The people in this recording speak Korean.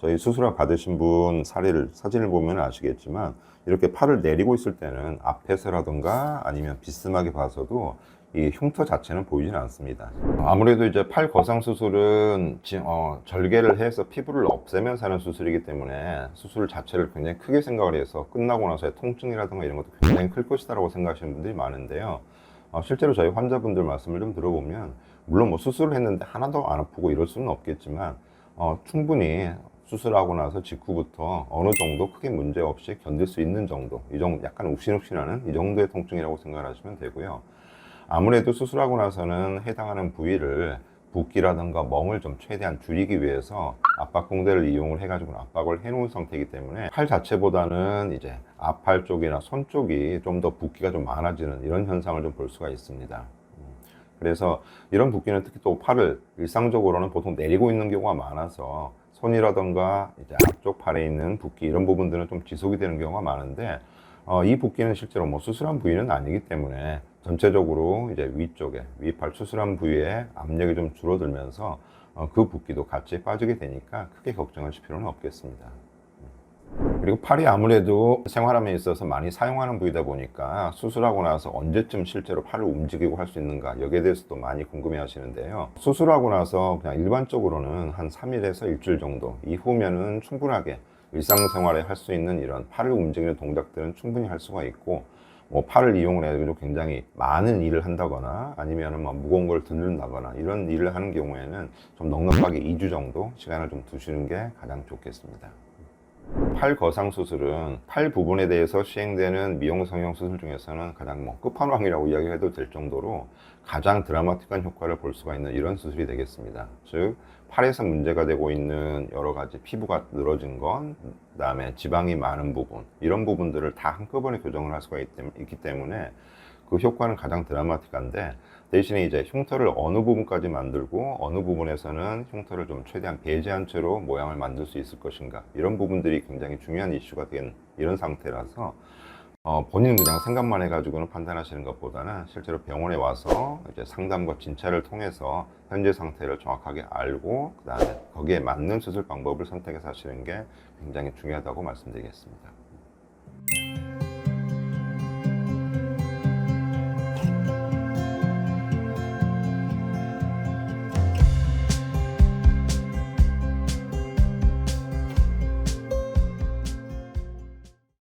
저희 수술을 받으신 분 사례를 사진을 보면 아시겠지만 이렇게 팔을 내리고 있을 때는 앞에서라든가 아니면 비스하게 봐서도 이 흉터 자체는 보이지는 않습니다. 아무래도 이제 팔 거상 수술은 지- 어, 절개를 해서 피부를 없애면서 하는 수술이기 때문에 수술 자체를 굉장히 크게 생각을 해서 끝나고 나서의 통증이라든가 이런 것도 굉장히 클 것이다라고 생각하시는 분들이 많은데요. 어, 실제로 저희 환자분들 말씀을 좀 들어보면 물론 뭐 수술을 했는데 하나도 안 아프고 이럴 수는 없겠지만 어, 충분히 수술하고 나서 직후부터 어느 정도 크게 문제 없이 견딜 수 있는 정도, 이 정도 약간 욱신욱신하는 이 정도의 통증이라고 생각하시면 되고요. 아무래도 수술하고 나서는 해당하는 부위를 붓기라든가 멍을 좀 최대한 줄이기 위해서 압박공대를 이용을 해가지고 압박을 해놓은 상태이기 때문에 팔 자체보다는 이제 앞팔 쪽이나 손 쪽이 좀 더 붓기가 좀 많아지는 이런 현상을 좀 볼 수가 있습니다. 음, 그래서 이런 붓기는 특히 또 팔을 일상적으로는 보통 내리고 있는 경우가 많아서 손이라던가 이제 앞쪽 팔에 있는 붓기 이런 부분들은 좀 지속이 되는 경우가 많은데 어, 이 붓기는 실제로 뭐 수술한 부위는 아니기 때문에 전체적으로 이제 위쪽에 위팔 수술한 부위에 압력이 좀 줄어들면서 어, 그 붓기도 같이 빠지게 되니까 크게 걱정하실 필요는 없겠습니다. 그리고 팔이 아무래도 생활함에 있어서 많이 사용하는 부위다 보니까 수술하고 나서 언제쯤 실제로 팔을 움직이고 할 수 있는가 여기에 대해서도 많이 궁금해 하시는데요 수술하고 나서 그냥 일반적으로는 한 3일에서 일주일 정도 이후면은 충분하게 일상생활에 할 수 있는 이런 팔을 움직이는 동작들은 충분히 할 수가 있고 뭐 팔을 이용을 해가지고 굉장히 많은 일을 한다거나 아니면 뭐 무거운 걸 듣는다거나 이런 일을 하는 경우에는 좀 넉넉하게 2주 정도 시간을 좀 두시는 게 가장 좋겠습니다. 팔 거상 수술은 팔 부분에 대해서 시행되는 미용 성형 수술 중에서는 가장 뭐 끝판왕이라고 이야기해도 될 정도로 가장 드라마틱한 효과를 볼 수가 있는 이런 수술이 되겠습니다. 즉 팔에서 문제가 되고 있는 여러 가지 피부가 늘어진 건, 그다음에 지방이 많은 부분 이런 부분들을 다 한꺼번에 교정을 할 수가 있- 있기 때문에 그 효과는 가장 드라마틱한데 대신에 이제 흉터를 어느 부분까지 만들고 어느 부분에서는 흉터를 좀 최대한 배제한 채로 모양을 만들 수 있을 것인가 이런 부분들이 굉장히 중요한 이슈가 된 이런 상태라서 어, 본인 그냥 생각만 해가지고는 판단하시는 것보다는 실제로 병원에 와서 이제 상담과 진찰을 통해서 현재 상태를 정확하게 알고 그 다음에 거기에 맞는 수술 방법을 선택해서 하시는 게 굉장히 중요하다고 말씀드리겠습니다.